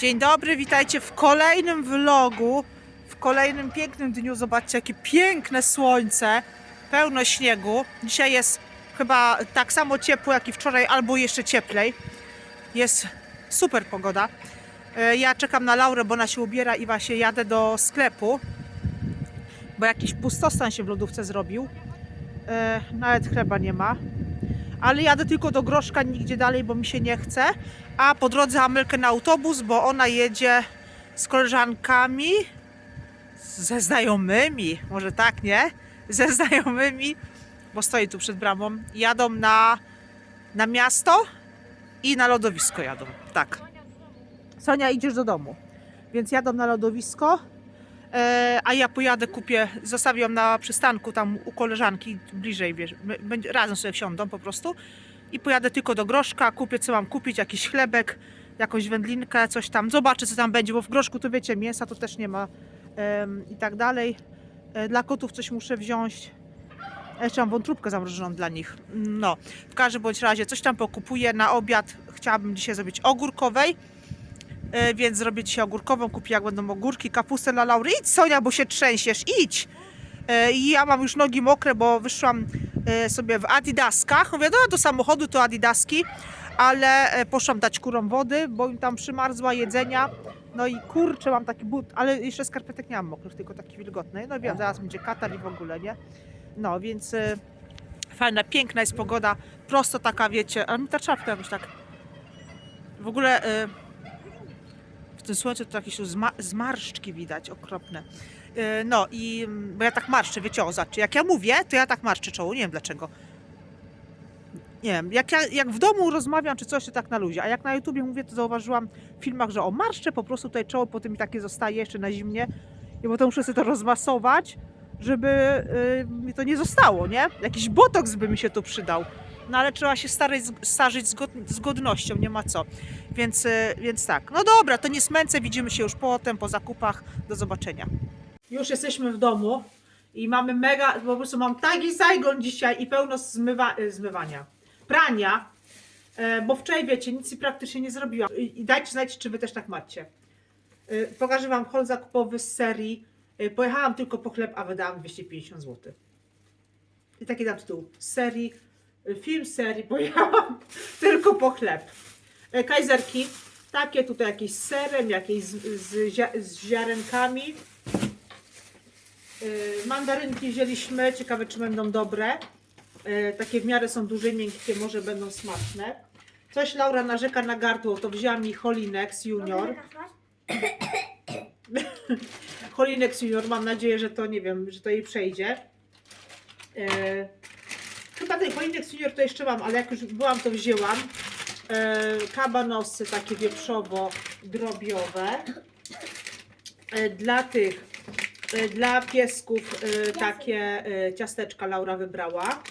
Dzień dobry, witajcie w kolejnym vlogu, w kolejnym pięknym dniu. Zobaczcie, jakie piękne słońce, pełno śniegu. Dzisiaj jest chyba tak samo ciepło, jak i wczoraj, albo jeszcze cieplej. Jest super pogoda. E, Ja czekam na Laurę, bo ona się ubiera i właśnie jadę do sklepu, bo jakiś pustostan się w lodówce zrobił. E, Nawet chleba nie ma. Ale jadę tylko do Groszka, nigdzie dalej, bo mi się nie chce. A po drodze Amelkę na autobus, bo ona jedzie z koleżankami, ze znajomymi, może tak, nie? Ze znajomymi, bo stoi tu przed bramą. Jadą na, na miasto i na lodowisko jadą. Tak. Sonia, idziesz do domu. Więc jadą na lodowisko, a ja pojadę, kupię, zostawię ją na przystanku tam u koleżanki, bliżej, wiesz, razem sobie wsiądą po prostu i pojadę tylko do Groszka, kupię co mam kupić, jakiś chlebek, jakąś wędlinkę, coś tam, zobaczę co tam będzie, bo w Groszku to wiecie, mięsa to też nie ma em, i tak dalej. E, Dla kotów coś muszę wziąć. Jeszcze mam wątróbkę zamrożoną dla nich. No, w każdym bądź razie coś tam pokupuję na obiad. Chciałabym dzisiaj zrobić ogórkowej, e, więc zrobię dzisiaj ogórkową. Kupię jak będą ogórki, kapustę dla Laury. Idź Sonia, bo się trzęsiesz, idź! E, I ja mam już nogi mokre, bo wyszłam e, sobie w adidaskach. Mówię, no do samochodu to adidaski, ale poszłam dać kurom wody, bo im tam przymarzła jedzenia. No i kurczę, mam taki but, ale jeszcze skarpetek nie mam mokrych, tylko taki wilgotny. No wiem, zaraz będzie katar i w ogóle, nie? No, więc fajna, piękna jest pogoda, prosto taka, wiecie, a mi ta czapka jakoś tak... W ogóle e, w tym słońcu to jakieś zma- zmarszczki widać, okropne. E, No i, mm, bo ja tak marszczę, wiecie, o, zobaczcie, jak ja mówię, to ja tak marszczę czoło, nie wiem dlaczego. Nie wiem, jak, ja, jak w domu rozmawiam czy coś, to tak na luzie, a jak na YouTubie mówię, to zauważyłam w filmach, że o, marszczę po prostu tutaj czoło, potem mi takie zostaje jeszcze na zimnie i potem muszę sobie to rozmasować, żeby y, mi to nie zostało, nie? Jakiś botoks by mi się tu przydał. No ale trzeba się starać, starzyć z, god, z godnością, nie ma co. Więc, y, więc tak. No dobra, to nie smęcę, widzimy się już potem, po zakupach. Do zobaczenia. Już jesteśmy w domu i mamy mega, po prostu mam taki Saigon dzisiaj i pełno zmywa, y, zmywania, prania, e, bo wczoraj wiecie, nic praktycznie nie zrobiłam. I, dajcie znać, czy wy też tak macie. Y, Pokażę wam hol zakupowy z serii. Y, Pojechałam tylko po chleb, a wydałam 250 zł. I taki dam tytuł. Z serii, film z serii, pojechałam tylko po chleb. Y, Kajzerki, takie tutaj jakieś z serem, jakieś z, z, z ziarenkami. Y, Mandarynki wzięliśmy, ciekawe czy będą dobre. Y, Takie w miarę są duże, miękkie, może będą smaczne. Coś Laura narzeka na gardło, to wzięłam mi Holinex Junior. Holinex Junior, mam nadzieję, że to nie wiem, że to jej przejdzie. Ten Holinex Junior to jeszcze mam, ale jak już byłam, to wzięłam. E, kabanosy takie wieprzowo-drobiowe. E, dla tych, e, dla piesków e, takie e, ciasteczka Laura wybrała.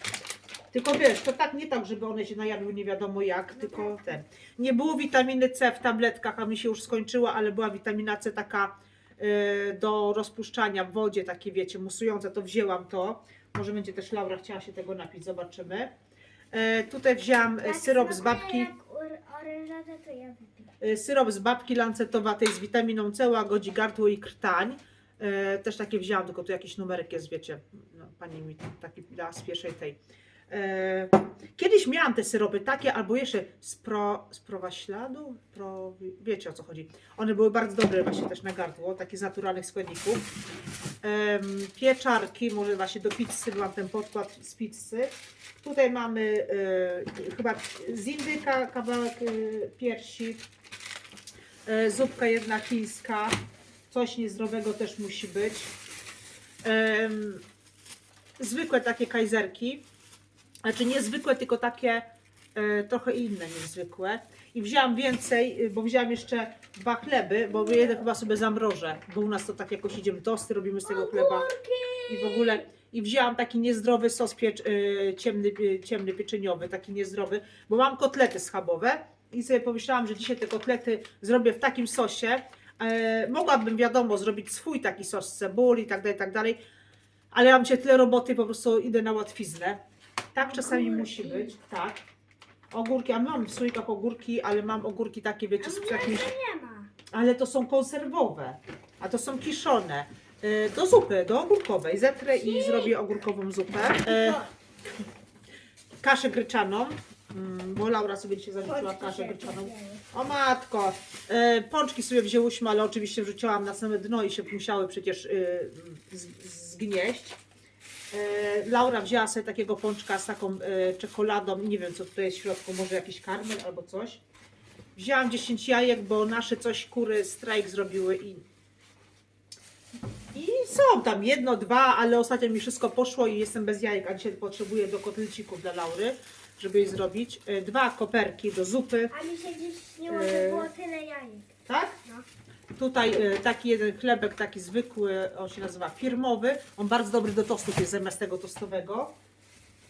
Tylko wiesz, to tak nie tak, żeby one się najadły nie wiadomo jak, tylko ten. Nie było witaminy C w tabletkach, a mi się już skończyła, ale była witamina C taka y, do rozpuszczania w wodzie, takie wiecie, musujące, to wzięłam to. Może będzie też Laura chciała się tego napić, zobaczymy. E, tutaj wzięłam e, syrop z babki, Orężada to ja wypiję. e, syrop z babki lancetowatej z witaminą C, łagodzi gardło i krtań. E, też takie wzięłam, tylko tu jakiś numerek jest, wiecie, no, pani mi taki dała z pierwszej tej. E, Kiedyś miałam te syropy takie, albo jeszcze z, pro, z prowaśladu, pro, wiecie o co chodzi. One były bardzo dobre właśnie też na gardło, takie z naturalnych składników. Pieczarki, może właśnie do pizzy, byłam ten podkład z pizzy. Tutaj mamy e, chyba z indyka kawałek e, piersi, zupka jedna chińska, coś niezdrowego też musi być. Zwykłe takie kajzerki, znaczy niezwykłe, tylko takie e, trochę inne niezwykłe. I wzięłam więcej, y, bo wzięłam jeszcze dwa chleby, bo jeden chyba sobie zamrożę, bo u nas to tak jakoś idziemy tosty, robimy z tego chleba i w ogóle. I wzięłam taki niezdrowy sos piecz, y, ciemny, y, ciemny pieczeniowy, taki niezdrowy, bo mam kotlety schabowe i sobie pomyślałam, że dzisiaj te kotlety zrobię w takim sosie. E, mogłabym, wiadomo, zrobić swój taki sos z cebuli i tak dalej, tak dalej, ale mam się tyle roboty, po prostu idę na łatwiznę. Tak czasami musi być, tak. Ogórki, a mam w słoikach ogórki, ale mam ogórki takie, wiecie, z jakimś... nie ma. ale to są konserwowe, a to są kiszone. E, Do zupy, do ogórkowej. Zetrę i zrobię ogórkową zupę. E, Kaszę gryczaną, mm, bo Laura sobie dzisiaj zarzuciła kaszę gryczaną. O matko, e, pączki sobie wzięłyśmy, ale oczywiście wrzuciłam na same dno i się musiały przecież y, z- zgnieść. E, Laura wzięła sobie takiego pączka z taką e, czekoladą, nie wiem co tutaj jest w środku, może jakiś karmel albo coś. Wzięłam 10 jajek, bo nasze coś kury strajk zrobiły i i są tam jedno, dwa, ale ostatnio mi wszystko poszło i jestem bez jajek, a dzisiaj potrzebuję do kotlecików dla Laury, żeby je zrobić. E, Dwa koperki do zupy. A mi się dziś śniło, że Eee. było tyle jajek. Tak? No. Tutaj e, taki jeden chlebek, taki zwykły, on się nazywa firmowy. On bardzo dobry do tostów jest zamiast tego tostowego.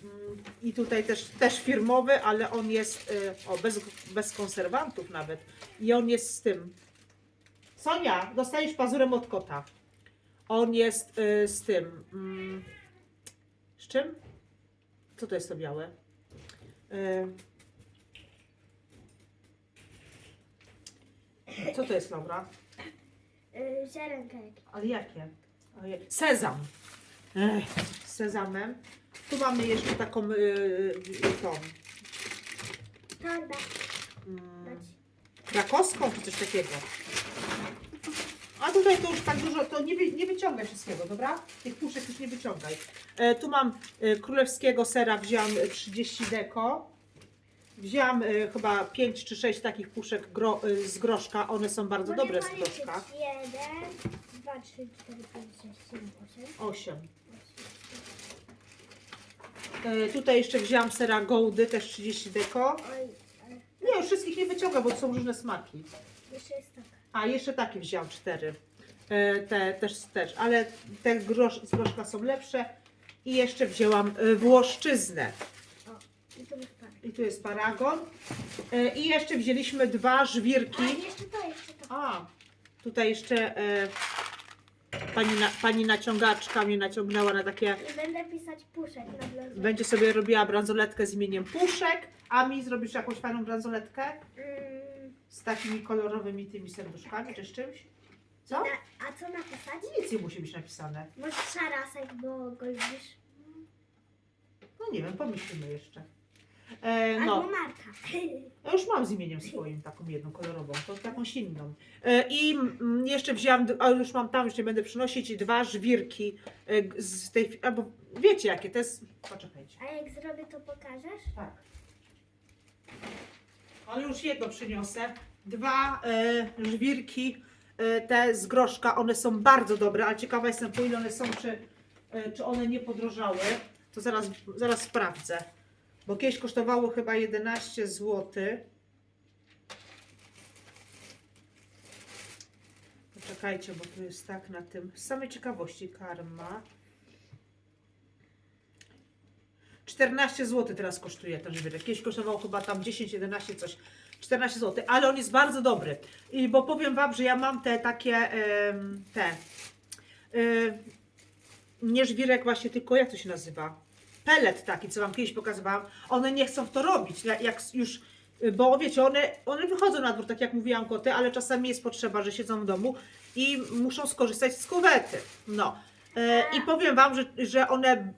Mm, I tutaj też, też firmowy, ale on jest e, o, bez, bez konserwantów nawet. I on jest z tym. Sonia, dostajesz pazurem od kota. On jest e, z tym. Mm, z czym? Co to jest to białe? Co to jest, Laura? Yy, ziarenka jakieś. Ale jakie? Sezam. Ech, z sezamem. Tu mamy jeszcze taką yy, tą Torba. mm, krakowską czy coś takiego. A tutaj to już tak dużo, to nie, wy, nie wyciągaj wszystkiego, dobra? Tych puszek już nie wyciągaj. E, tu mam e, królewskiego sera, wziąłam e, 30 deko. Wziąłam e, chyba 5 czy 6 takich puszek gro, e, z groszka. One są bardzo dobre z groszka. Jeden, dwa, trzy, cztery, pięć, sześć, siedem, osiem. 8. E, tutaj jeszcze wzięłam sera Gołdy, też 30 deko. Oj, ale Nie, już wszystkich nie wyciągam, bo to są różne smaki. jeszcze jest taka. A, jeszcze takie wzięłam cztery. E, te też, też, ale te grosz, z groszka są lepsze. I jeszcze wzięłam e, włoszczyznę. I to tu jest paragon. E, I jeszcze wzięliśmy dwa żwirki. A, jeszcze to, jeszcze to. A, tutaj jeszcze e, pani, na, pani naciągaczka mnie naciągnęła na takie I będę pisać puszek na bluzę. Będzie sobie robiła bransoletkę z imieniem Puszek, a mi zrobisz jakąś fajną bransoletkę Mm, z takimi kolorowymi tymi serduszkami czy z czymś? Co? na, a co napisać? Nic nie musi być napisane. Może szarasek, bo go lubisz. No nie wiem, pomyślimy jeszcze. E, Albo no, Marta. ja już mam z imieniem swoim taką jedną kolorową, to taką inną. E, I mm, jeszcze wzięłam, d- a już mam tam, nie będę przynosić, dwa żwirki e, z tej, albo wiecie jakie, to jest, poczekajcie. A jak zrobię, to pokażesz? Tak. Ale już jedno przyniosę. Dwa e, żwirki, e, te z groszka, one są bardzo dobre, ale ciekawa jestem po ile one są, czy, e, czy one nie podrożały. To zaraz, zaraz sprawdzę. Bo kiedyś kosztowało chyba 11 zł. Poczekajcie, bo tu jest tak na tym. Z samej ciekawości karma. 14 zł teraz kosztuje ten żwirek. Kiedyś kosztował chyba tam 10, 11 coś. 14 zł, ale on jest bardzo dobry. I bo powiem wam, że ja mam te takie te nie żwirek właśnie, tylko jak to się nazywa? Pelet taki, co wam kiedyś pokazywałam. One nie chcą w to robić, jak już bo wiecie, one, one wychodzą na dwór, tak jak mówiłam koty, ale czasami jest potrzeba, że siedzą w domu i muszą skorzystać z kuwety. No. E, I powiem wam, że, że one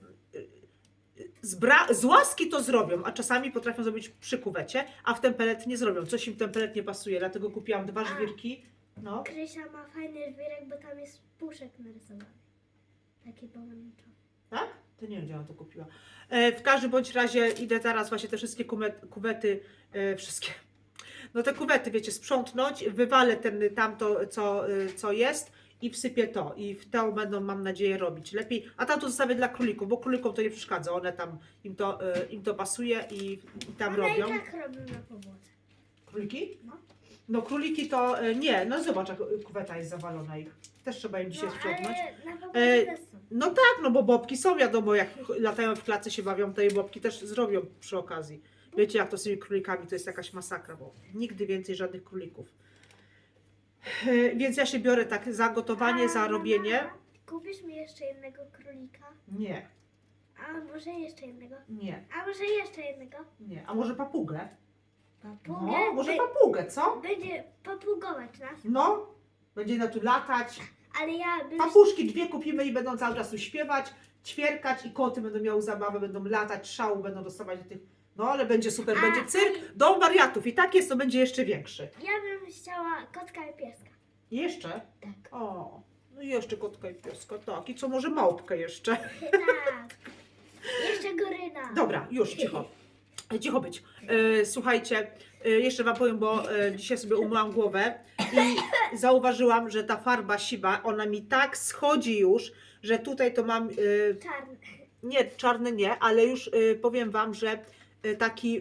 z, bra- z łaski to zrobią, a czasami potrafią zrobić przy kuwecie, a w ten pelet nie zrobią. Coś im ten pelet nie pasuje, dlatego kupiłam dwa żwirki. No. Krysia ma fajny żwirek, bo tam jest puszek narysowany. Taki pomarańczowy. Tak? To nie wiem, gdzie ona to kupiła. E, w każdym bądź razie idę teraz właśnie te wszystkie kumet, kuwety, e, wszystkie. No te kuwety, wiecie, sprzątnąć, wywalę ten tamto, co, e, co jest i wsypię to. I w to będą, mam nadzieję, robić lepiej. A tam to zostawię dla królików, bo królikom to nie przeszkadza. One tam, im to, e, im to pasuje i, i tam One robią. i tak robią na podłodze. Króliki? No. No króliki to e, nie, no zobacz jak kuweta jest zawalona ich. Też trzeba im dzisiaj No, sprzątnąć. na E, też są. No tak, no bo bobki są wiadomo, jak latają w klatce się bawią, to i bobki też zrobią przy okazji. Wiecie jak to z tymi królikami, to jest jakaś masakra, bo nigdy więcej żadnych królików. E, Więc ja się biorę tak za gotowanie, za robienie. mama, Kupisz mi jeszcze jednego królika? Nie, A może jeszcze jednego? nie, A może jeszcze jednego? nie. A może papugę? Papugę. No, może papugę, co? Będzie papugować nas, No, będzie na tu latać. ale ja bym... Papuszki dwie kupimy i będą cały czas tu śpiewać, ćwierkać i koty będą miały zabawę, będą latać, szału będą dostawać do tych... No, ale będzie super, A, będzie cyrk do wariatów i tak jest, to będzie jeszcze większy. Ja bym chciała kotka i pieska. Jeszcze? Tak. O, no i jeszcze kotka i pieska, tak. I co, może małpkę jeszcze? tak. Jeszcze goryna. Dobra, już, cicho. Cicho być. E, słuchajcie, e, jeszcze Wam powiem, bo e, dzisiaj sobie umyłam głowę i zauważyłam, że ta farba siwa, ona mi tak schodzi już, że tutaj to mam, Czarny. nie, czarny nie, ale już powiem Wam, że taki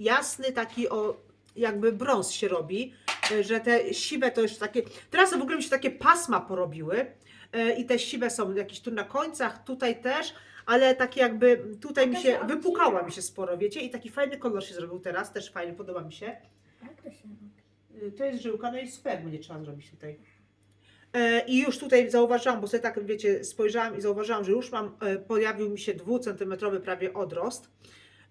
jasny, taki o, jakby brąz się robi, że te siwe to już takie, teraz w ogóle mi się takie pasma porobiły i te siwe są jakieś tu na końcach, tutaj też, ale takie jakby tutaj mi się wypukała mi się sporo, wiecie, i taki fajny kolor się zrobił teraz, też fajny, podoba mi się. Jak to się robi? Y, To jest żyłka, no i super będzie trzeba zrobić tutaj. E, I już tutaj zauważyłam, bo sobie tak wiecie, spojrzałam i zauważyłam, że już mam, e, pojawił mi się dwucentymetrowy prawie odrost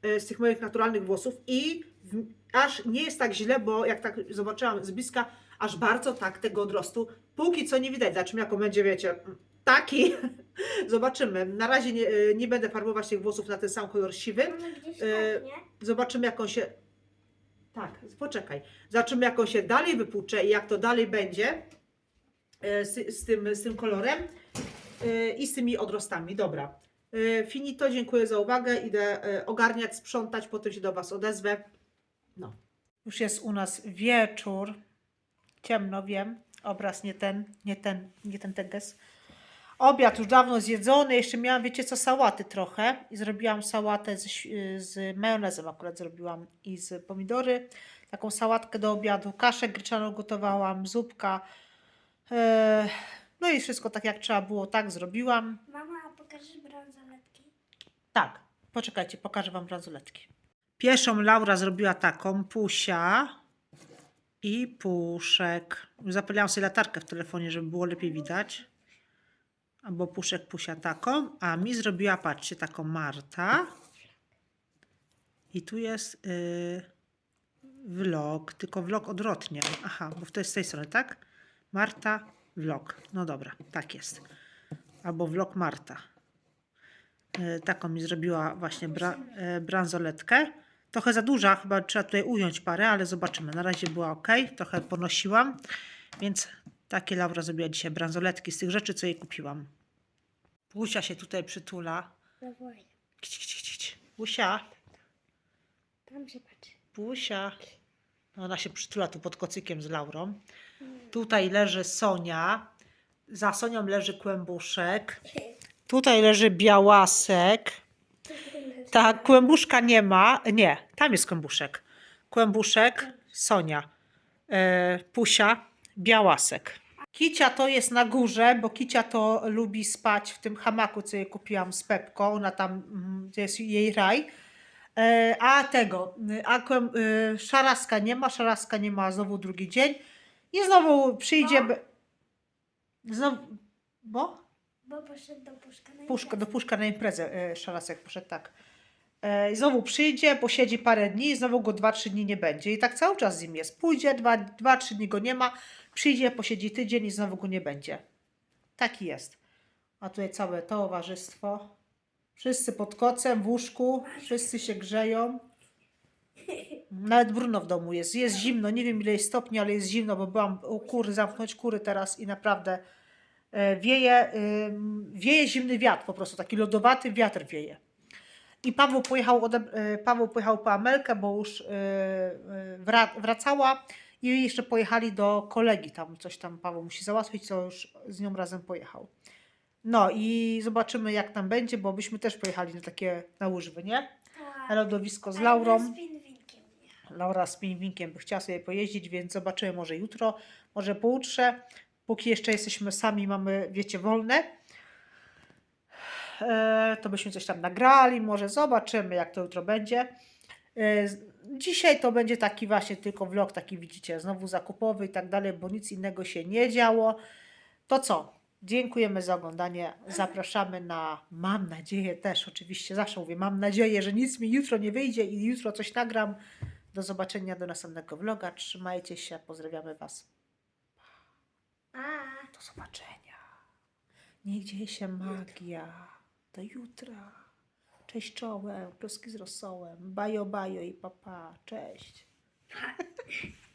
e, z tych moich naturalnych włosów i w, aż nie jest tak źle, bo jak tak zobaczyłam z bliska, aż bardzo tak tego odrostu, póki co nie widać, za czym jako będzie, wiecie, taki, zobaczymy. Na razie nie, e, nie będę farbować tych włosów na ten sam kolor siwy, E, nie? zobaczymy jak on się. Tak, poczekaj. Zobaczymy jak on się dalej wypłucze i jak to dalej będzie e, z, z, tym, z tym kolorem e, i z tymi odrostami. Dobra. E, Finito, dziękuję za uwagę. Idę e, ogarniać, sprzątać, potem się do Was odezwę. No. Już jest u nas wieczór. Ciemno, wiem. Obraz nie ten, nie ten, nie ten teges. Obiad już dawno zjedzony, jeszcze miałam, wiecie co, sałaty trochę i zrobiłam sałatę z, z majonezem akurat zrobiłam i z pomidory. Taką sałatkę do obiadu, kaszę gryczaną gotowałam, zupka. No i wszystko tak jak trzeba było, tak zrobiłam. Mama, a pokażesz bransoletki? Tak, poczekajcie, pokażę Wam bransoletki. Pierwszą Laura zrobiła taką, pusia i puszek. Zapaliłam sobie latarkę w telefonie, żeby było lepiej widać. Albo puszek, pusia taką, a mi zrobiła, patrzcie, taką Marta. I tu jest yy, vlog, tylko vlog odwrotnie. Aha, bo to jest z tej strony, tak? Marta, vlog. No dobra, tak jest. Albo vlog Marta. E, taką mi zrobiła właśnie bra, e, bransoletkę. Trochę za duża, chyba trzeba tutaj ująć parę, ale zobaczymy. Na razie była ok, trochę ponosiłam, więc takie Laura zrobiła dzisiaj bransoletki z tych rzeczy, co jej kupiłam. Pusia się tutaj przytula. Kić. Pusia, Tam się patrzy. Pusia. Ona się przytula tu pod kocykiem z Laurą. Tutaj leży Sonia. Za Sonią leży kłębuszek. Tutaj leży białasek. Tak, kłębuszka nie ma. Nie, tam jest kłębuszek. Kłębuszek, Sonia, e, Pusia, Białasek. Kicia to jest na górze, bo Kicia to lubi spać w tym hamaku, co jej kupiłam z Pepką. Ona tam, mm, to jest jej raj. E, a tego, y, a y, szaraska nie ma, szaraska nie ma znowu drugi dzień. I znowu przyjdzie. be- Znowu, bo? Bo poszedł do puszka na Puszka, do imprezę. puszka na imprezę e, Szarasek poszedł tak. E, i znowu przyjdzie, posiedzi parę dni i znowu go 2-3 dni nie będzie. I tak cały czas z nim jest. Pójdzie, 2-3 dni go nie ma, przyjdzie, posiedzi tydzień i znowu go nie będzie. Taki jest. A tutaj całe towarzystwo. Wszyscy pod kocem, w łóżku, wszyscy się grzeją. Nawet Bruno w domu jest. Jest zimno, nie wiem ile jest stopni, ale jest zimno, bo byłam u kury, zamknąć kury teraz i naprawdę e, wieje, ym, wieje zimny wiatr, po prostu taki lodowaty wiatr wieje. I Paweł pojechał, e, Paweł pojechał po Amelkę, bo już e, e, wra, wracała i jeszcze pojechali do kolegi, tam coś tam Paweł musi załatwić, co już z nią razem pojechał. No i zobaczymy jak tam będzie, bo byśmy też pojechali na takie na łyżwy, nie? Tak. Na lodowisko z Laurą. Laura z pingwinkiem by chciała sobie pojeździć, więc zobaczymy może jutro, może pojutrze. Póki jeszcze jesteśmy sami, mamy, wiecie, wolne, e, to byśmy coś tam nagrali, może zobaczymy, jak to jutro będzie. E, Dzisiaj to będzie taki właśnie tylko vlog, taki widzicie, znowu zakupowy i tak dalej, bo nic innego się nie działo. To co? Dziękujemy za oglądanie. Zapraszamy na, mam nadzieję też, oczywiście zawsze mówię, mam nadzieję, że nic mi jutro nie wyjdzie i jutro coś nagram. Do zobaczenia do następnego vloga. Trzymajcie się, pozdrawiamy Was. Do zobaczenia. Niech dzieje się magia. Do jutra. Cześć czołem, kloski z rosołem. Bajo, bajo i papa. Cześć.